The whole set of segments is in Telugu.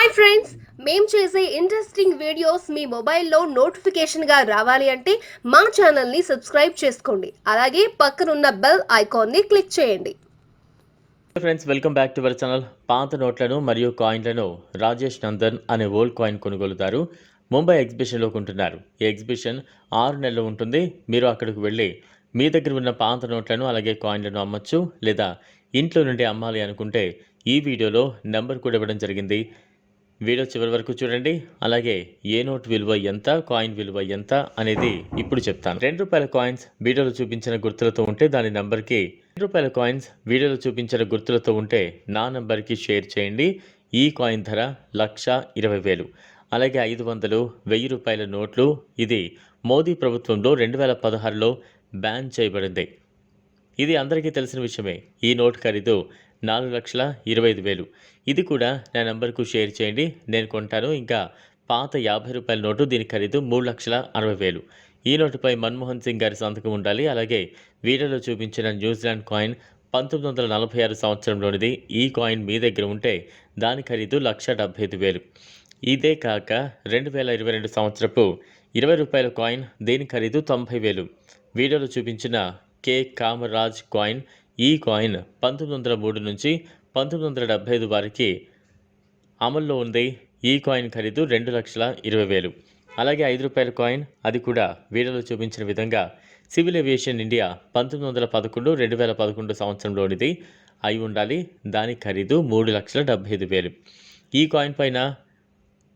హాయ్ ఫ్రెండ్స్ మేము చేసే ఇంట్రెస్టింగ్ వీడియోస్ మీ మొబైల్లో నోటిఫికేషన్గా రావాలి అంటే మా ఛానల్ని సబ్స్క్రైబ్ చేసుకోండి. అలాగే పక్కనున్న బెల్ ఐకాన్ని క్లిక్ చేయండి. Friends welcome back to our channel పాత నోట్లను మరియు కాయిన్లను రాజేష్ నందన్ అనే ఓల్డ్ కాయిన్ కొనుగోలుదారు ముంబై ఎగ్జిబిషన్లో కొంటున్నారు ఈ ఎగ్జిబిషన్ ఆరు నెలలు ఉంటుంది. మీరు అక్కడికి వెళ్ళి మీ దగ్గర ఉన్న పాత నోట్లను అలాగే కాయిన్లను అమ్మచ్చు లేదా ఇంట్లో నుండి అమ్మాలి అనుకుంటే ఈ వీడియోలో నెంబర్ కూడా ఇవ్వడం జరిగింది. వీడియో చివరి వరకు చూడండి. అలాగే ఏ నోట్ విలువ ఎంత కాయిన్ విలువ ఎంత అనేది ఇప్పుడు చెప్తాను. రెండు రూపాయల కాయిన్స్ వీడియోలో చూపించిన గుర్తులతో ఉంటే దాని నంబర్కి రెండు రూపాయల కాయిన్స్ వీడియోలో చూపించిన గుర్తులతో ఉంటే నా నంబర్కి షేర్ చేయండి. ఈ కాయిన్ ధర లక్ష ఇరవై వేలు. అలాగే ఐదు వందలు వెయ్యి రూపాయల నోట్లు. ఇది మోదీ ప్రభుత్వంలో రెండు వేల పదహారులో బ్యాన్ చేయబడింది. ఇది అందరికీ తెలిసిన విషయమే. ఈ నోట్ ఖరీదు నాలుగు లక్షల ఇరవై ఐదు వేలు. ఇది కూడా నా నెంబర్కు షేర్ చేయండి. నేను కొంటాను. ఇంకా పాత యాభై రూపాయల నోటు దీని ఖరీదు మూడు లక్షల అరవై వేలు. ఈ నోటుపై మన్మోహన్ సింగ్ గారి సంతకం ఉండాలి. అలాగే వీడియోలో చూపించిన న్యూజిలాండ్ కాయిన్ పంతొమ్మిది వందల నలభై ఆరు సంవత్సరంలోనిది. ఈ కాయిన్ మీ దగ్గర ఉంటే దాని ఖరీదు లక్ష డెబ్బై ఐదు వేలు. ఇదే కాక రెండు వేల ఇరవై రెండు సంవత్సరపు ఇరవై రూపాయల కాయిన్ దీని ఖరీదు తొంభై వేలు. వీడియోలో చూపించిన కే. కామరాజ్ కాయిన్ ఈ కాయిన్ పంతొమ్మిది వందల మూడు నుంచి పంతొమ్మిది వందల డెబ్బై ఐదు వారికి అమల్లో ఉంది. ఈ కాయిన్ ఖరీదు రెండు లక్షల ఇరవై వేలు. అలాగే ఐదు రూపాయల కాయిన్ అది కూడా వీడియోలో చూపించిన విధంగా సివిల్ ఏవియేషన్ ఇండియా పంతొమ్మిది వందల పదకొండు రెండు వేల పదకొండు సంవత్సరంలోనిది అయి ఉండాలి. దాని ఖరీదు మూడు లక్షల డెబ్బై ఐదు వేలు. ఈ కాయిన్ పైన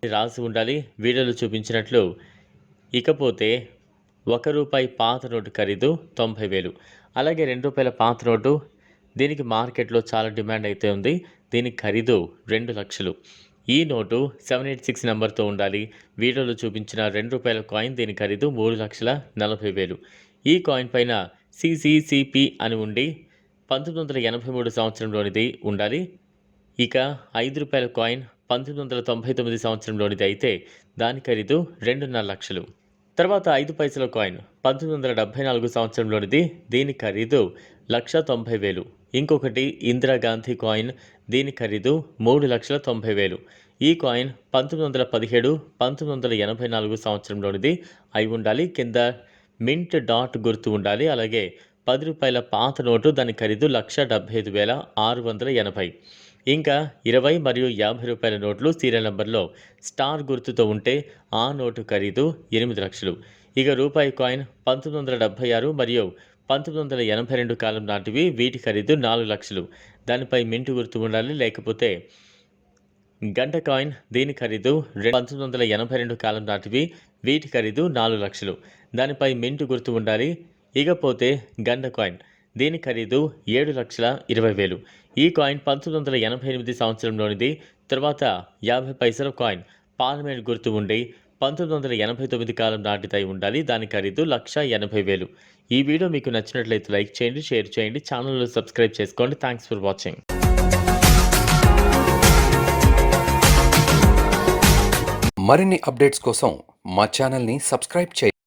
రాసి ఉండాలి. వీడియోలో చూపించినట్లు ఇకపోతే ఒక రూపాయి పాత నోటు ఖరీదు తొంభై వేలు. అలాగే రెండు రూపాయల పాత నోటు. దీనికి మార్కెట్లో చాలా డిమాండ్ అయితే ఉంది. దీని ఖరీదు రెండు లక్షలు. ఈ నోటు సెవెన్ ఎయిట్ సిక్స్ నెంబర్తో ఉండాలి. వీడియోలో చూపించిన రెండు రూపాయల కాయిన్ దీని ఖరీదు మూడు లక్షల నలభై వేలు. ఈ కాయిన్ పైన సిసిసిపి అని ఉండి పంతొమ్మిది వందల ఎనభై మూడు సంవత్సరంలోనిది ఉండాలి. ఇక ఐదు రూపాయల కాయిన్ పంతొమ్మిది వందల తొంభై తొమ్మిది సంవత్సరంలోనిది అయితే దాని ఖరీదు రెండున్నర లక్షలు. తర్వాత ఐదు పైసల కాయిన్. పంతొమ్మిది వందల డెబ్బై నాలుగు సంవత్సరంలోనిది దీని ఖరీదు లక్ష తొంభై వేలు. ఇంకొకటి ఇందిరాగాంధీ కాయిన్ దీని ఖరీదు మూడు లక్షల తొంభై వేలు. ఈ కాయిన్ పంతొమ్మిది వందల పదిహేడు పంతొమ్మిది వందల ఎనభై నాలుగు సంవత్సరంలోనిది అయి ఉండాలి కింద మింట్ డాట్ గుర్తు ఉండాలి అలాగే పది రూపాయల పాత నోటు దాని ఖరీదు లక్ష డెబ్బై ఐదు వేల ఆరు వందల ఎనభై. ఇంకా ఇరవై మరియు యాభై రూపాయల నోట్లు సీరియల్ నెంబర్లో స్టార్ గుర్తుతో ఉంటే ఆ నోటు ఖరీదు ఎనిమిది లక్షలు. ఇక రూపాయి కాయిన్ పంతొమ్మిది వందల డెబ్బై ఆరు మరియు పంతొమ్మిది వందల ఎనభై రెండు కాలం నాటివి వీటి ఖరీదు నాలుగు లక్షలు. దానిపై మింటు గుర్తు ఉండాలి. లేకపోతే గంట కాయిన్ దీని ఖరీదు రెండు పంతొమ్మిది వందల ఎనభై రెండు కాలం నాటివి వీటి ఖరీదు నాలుగు లక్షలు. దానిపై మింటు గుర్తు ఉండాలి. ఇకపోతే గంట కాయిన్ దీని ఖరీదు ఏడు లక్షల ఇరవై వేలు. ఈ కాయిన్ పంతొమ్మిది వందల ఎనభై ఎనిమిది సంవత్సరంలోనిది. తర్వాత యాభై పైసల కాయిన్ పార్లమెంట్ గుర్తు ఉండి పంతొమ్మిది వందల ఎనభై తొమ్మిది కాలం నాటిదై ఉండాలి. దాని ఖరీదు లక్ష ఎనభై వేలు. ఈ వీడియో మీకు నచ్చినట్లయితే లైక్ చేయండి షేర్ చేయండి ఛానల్లో సబ్స్క్రైబ్ చేసుకోండి. Thanks for watching. మరిన్ని అప్డేట్స్ కోసం మా ఛానల్ని సబ్స్క్రైబ్ చేయండి